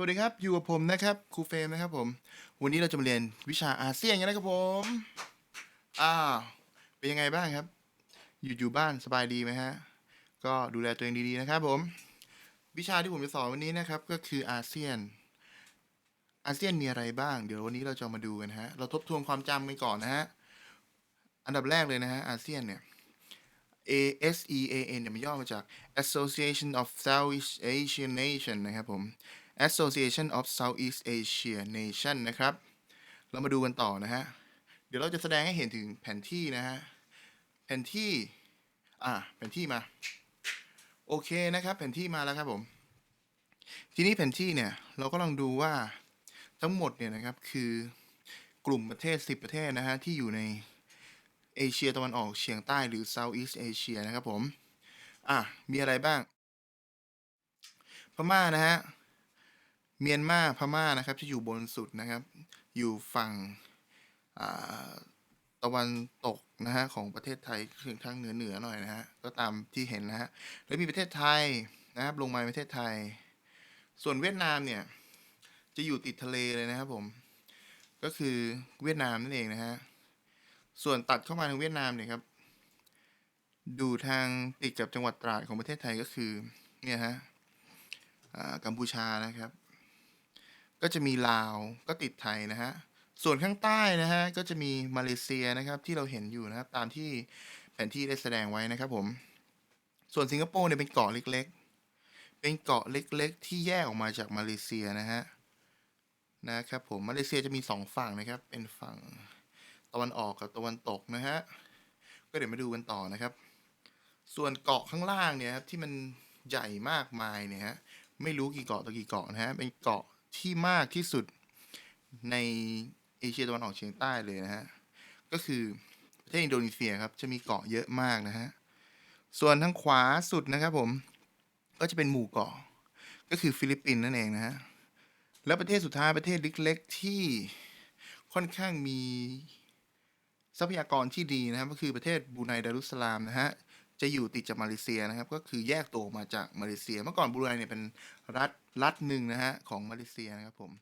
วัสดีครับ อยู่กับผมนะครับครูเฟรมนะครับผม วันนี้เราจะมาเรียนวิชาอาเซียนกันนะครับผม อ้าวเป็นยังไงบ้างครับ อยู่อยู่บ้านสบายดีไหมฮะ ก็ดูแลตัวเองดีๆนะครับผม วิชาที่ผมจะสอนวันนี้นะครับก็คืออาเซียน อาเซียนมีอะไรบ้าง เดี๋ยววันนี้เราจะมาดูกันฮะ เราทบทวนความจำกันก่อนนะฮะ อันดับแรกเลยนะฮะอาเซียนเนี่ย A S E A N เนี่ยมันย่อมาจาก Association of Southeast Asian Nation นะครับผม Association of Southeast Asia Nation นะครับ เรามาดูกันต่อนะฮะ เดี๋ยวเราจะแสดงให้เห็นถึงแผนที่นะฮะ แผนที่ อ่า แผนที่มา โอเคนะครับ แผนที่มาแล้วครับผม ทีนี้แผนที่เนี่ย เราก็ลองดูว่าทั้งหมดเนี่ยนะครับ คือกลุ่มประเทศ 10 ประเทศนะฮะ ที่อยู่ในเอเชียตะวันออกเฉียงใต้หรือ Southeast Asia นะครับผม อะ มีอะไรบ้าง พม่านะฮะ เมียนมาพม่านะครับที่อยู่บนสุดนะครับ อยู่ฝั่งตะวันตกนะฮะของประเทศไทยถึงทางเหนือเหนือหน่อยนะฮะก็ตามที่เห็นนะฮะแล้วมีประเทศไทยนะครับลงมาประเทศไทย ส่วนเวียดนามเนี่ยจะอยู่ติดทะเลเลยนะครับผมก็คือเวียดนามนั่นเองนะฮะส่วนตัดเข้ามาทางเวียดนามเนี่ยครับดูทางติดกับจังหวัดตราดของประเทศไทยก็คือเนี่ยฮะกัมพูชานะครับ ก็จะมีลาวก็ติดไทยนะฮะ ส่วนข้างใต้นะฮะก็จะมีมาเลเซียนะครับที่เราเห็นอยู่นะครับตามที่แผนที่ได้แสดงไว้นะครับผม ส่วนสิงคโปร์เนี่ยเป็นเกาะเล็กๆ เป็นเกาะเล็ก ๆ ที่แยกออกมาจากมาเลเซียนะฮะนะครับผมมาเลเซียจะมีสองฝั่งนะครับ เป็นฝั่งตะวันออกกับตะวันตกนะฮะก็เดี๋ยวมาดูกันต่อนะครับ ส่วนเกาะข้างล่างเนี่ยครับที่มันใหญ่มากมายเนี่ยฮะไม่รู้กี่เกาะต่อกี่เกาะนะฮะเป็นเกาะ ที่มากที่สุดในเอเชียตะวันออกเฉียงใต้เลยนะฮะ ก็คือประเทศอินโดนีเซียครับ จะมีเกาะเยอะมากนะฮะ ส่วนทางขวาสุดนะครับผม ก็จะเป็นหมู่เกาะ ก็คือฟิลิปปินส์นั่นเองนะฮะ แล้วประเทศสุดท้ายประเทศเล็กๆที่ค่อนข้างมีทรัพยากรที่ดีนะครับก็คือประเทศบูไนดารุสสลามนะฮะ จะอยู่ติดจากมาเลเซียนะครับ ก็คือแยกตัวมาจากมาเลเซีย เมื่อก่อนบรูไนเนี่ยเป็นรัฐรัฐหนึ่งนะฮะของมาเลเซียนะครับผม